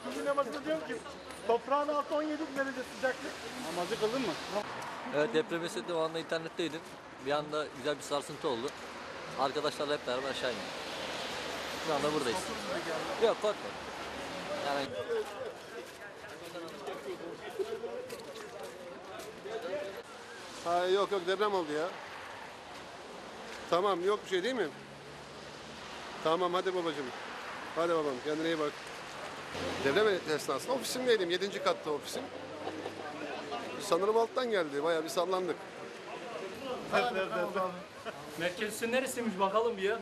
İkinci namazında diyorum ki toprağın altı 17 derece sıcaklık. Namazı kıldın mı? Evet deprem esnasında o anda internetteydim. Bir anda güzel bir sarsıntı oldu. Arkadaşlarla hep beraber aşağı indik. Şu anda buradayız. Yok korkma. Ha, yok yok deprem oldu ya. Tamam yok bir şey değil mi? Tamam hadi babacığım. Hadi babam kendine iyi bak. Deprem esnasında ofisimdeydim. Yedinci katta ofisim. Sanırım alttan geldi. Bayağı bir sallandık. Merkezisi neresiymiş bakalım bir ya.